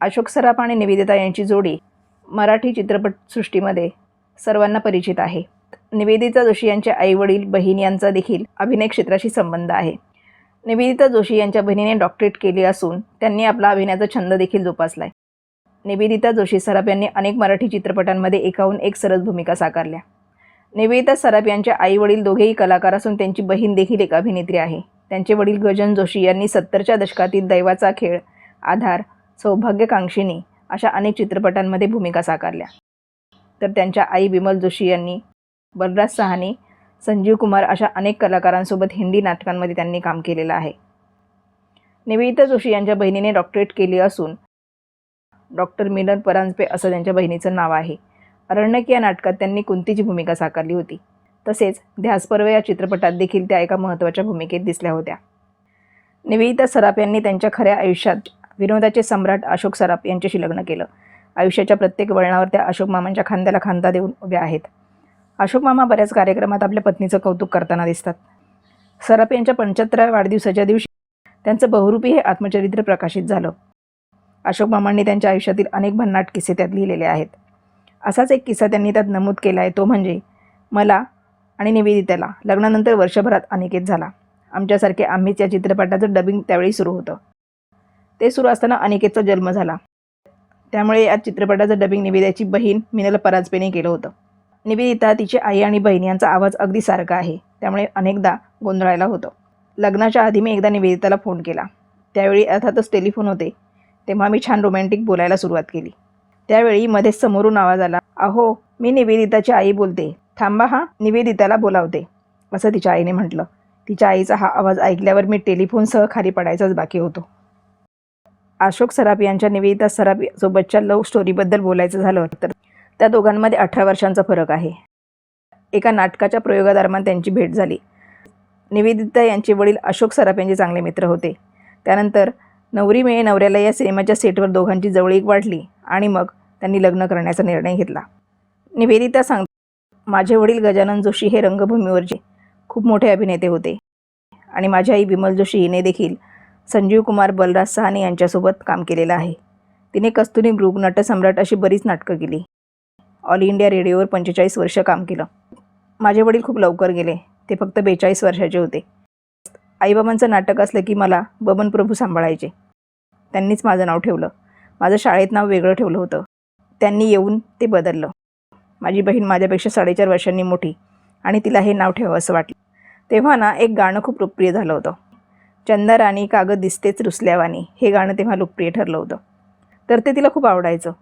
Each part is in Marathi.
अशोक सराफ आणि निवेदिता यांची जोडी मराठी चित्रपटसृष्टीमध्ये सर्वांना परिचित आहे. निवेदिता जोशी यांचे आईवडील बहीण यांचा देखील अभिनय क्षेत्राशी संबंध आहे. निवेदिता जोशी यांच्या बहिणीने डॉक्टरेट केली असून त्यांनी आपला अभिनयाचा छंद देखील जोपासला आहे निवेदिता जोशी सराफ यांनी अनेक मराठी चित्रपटांमध्ये एकाहून एक सरस भूमिका साकारल्या. निवेदिता सराफ यांच्या आईवडील दोघेही कलाकार असून त्यांची बहीण देखील एक अभिनेत्री आहे. त्यांचे वडील गजन जोशी यांनी सत्तरच्या दशकातील दैवाचा खेळ आधार सौभाग्यकांक्षिणी अशा अनेक चित्रपटांमध्ये भूमिका साकारल्या. तर त्यांच्या आई विमल जोशी यांनी बलराज सहानी संजीव कुमार अशा अनेक कलाकारांसोबत हिंदी नाटकांमध्ये त्यांनी काम केलेलं आहे. निवेदिता जोशी यांच्या बहिणीने डॉक्टरेट केली असून डॉक्टर मिलन परांजपे असं त्यांच्या बहिणीचं नाव आहे. अरण्यक या नाटकात त्यांनी कुंतीची भूमिका साकारली होती. तसेच ध्यासपर्व या चित्रपटात देखील त्या एका महत्त्वाच्या भूमिकेत दिसल्या होत्या. निवेदिता सराफ यांनी त्यांच्या खऱ्या आयुष्यात विनोदाचे सम्राट अशोक सराफ यांच्याशी लग्न केलं. आयुष्याच्या प्रत्येक वळणावर त्या अशोक मामांच्या खांद्याला खांदा देऊन उभ्या आहेत. अशोक मामा बऱ्याच कार्यक्रमात आपल्या पत्नीचं कौतुक करताना दिसतात. सराफ यांच्या पंच्याहत्तराव्या वाढदिवसाच्या दिवशी त्यांचं बहुरूपी हे आत्मचरित्र प्रकाशित झालं. अशोक मामांनी त्यांच्या आयुष्यातील अनेक भन्नाट किस्से त्यात लिहिलेले आहेत. असाच एक किस्सा त्यांनी त्यात नमूद केला आहे तो म्हणजे मला आणि निवेदितेला लग्नानंतर वर्षभरात अनिकेत झाला. आमच्यासारखे आम्हीच या चित्रपटाचं डबिंग त्यावेळी सुरू होतं. ते सुरू असताना अनिकेतचा जन्म झाला. त्यामुळे या चित्रपटाचं डबिंग निवेद्याची बहीण मिनल पराजपेने केलं होतं. निवेदिता तिची आई आणि बहीण यांचा आवाज अगदी सारखा आहे. त्यामुळे अनेकदा गोंधळायला होतं. लग्नाच्या आधी मी एकदा निवेदिताला फोन केला. त्यावेळी अर्थातच टेलिफोन होते. तेव्हा मी छान रोमॅन्टिक बोलायला सुरुवात केली. त्यावेळी मध्येच समोरून आवाज आला. अहो मी निवेदिताची आई बोलते. थांबा हा निवेदिताला बोलावते. असं तिच्या आईने म्हटलं. तिच्या आईचा हा आवाज ऐकल्यावर मी टेलिफोनसह खाली पडायचाच बाकी होतो. अशोक सराफ यांच्या निवेदिता सराफ सोबतच्या लव्ह स्टोरीबद्दल बोलायचं झालं तर त्या दोघांमध्ये अठरा वर्षांचा फरक आहे. एका नाटकाच्या प्रयोगादरम्यान त्यांची भेट झाली. निवेदिता यांचे वडील अशोक सराफ यांचे चांगले मित्र होते. त्यानंतर नवरी मेळे नवऱ्याला या सिनेमाच्या सेटवर दोघांची जवळीक वाढली आणि मग त्यांनी लग्न करण्याचा निर्णय घेतला. निवेदिता सांग माझे वडील गजानन जोशी हे रंगभूमीवरचे खूप मोठे अभिनेते होते आणि माझी आई विमल जोशी हिने देखील संजीव कुमार बलराज सहाने यांच्यासोबत काम केलेलं आहे. तिने कस्तुरी मृग नटसम्राट अशी बरीच नाटकं केली. ऑल इंडिया रेडिओवर पंचेचाळीस वर्ष काम केलं. माझे वडील खूप लवकर गेले. ते फक्त बेचाळीस वर्षाचे होते. आईबाबांचं नाटक असलं की मला बबन प्रभू सांभाळायचे. त्यांनीच माझं नाव ठेवलं. माझं शाळेत नाव वेगळं ठेवलं होतं. त्यांनी येऊन ते बदललं. माझी बहीण माझ्यापेक्षा साडेचार वर्षांनी मोठी आणि तिला हे नाव ठेवावं असं वाटलं. तेव्हा ना एक गाणं खूप लोकप्रिय झालं होतं. चंदराणी कागद दिसतेच रुसल्यावानी हे गाणं तेव्हा लोकप्रिय ठरलं होतं. तर ते तिला खूप आवडायचं.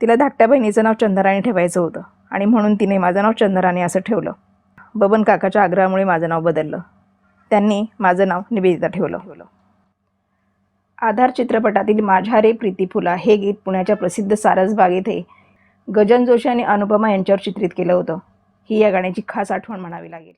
तिला धाकट्या बहिणीचं नाव चंदराणी ठेवायचं होतं आणि म्हणून तिने माझं नाव चंदराणी असं ठेवलं. बबन काकाच्या आग्रहामुळे माझं नाव बदललं. त्यांनी माझं नाव निवेदिता ठेवलं. ठेवलं आधार चित्रपटातील माझ्या रे प्रीती फुला हे गीत पुण्याच्या प्रसिद्ध सारसबाग येथे गजन जोशी आणि अनुपमा यांच्यावर चित्रित केलं होतं. ही या गाण्याची खास आठवण म्हणावी लागेल.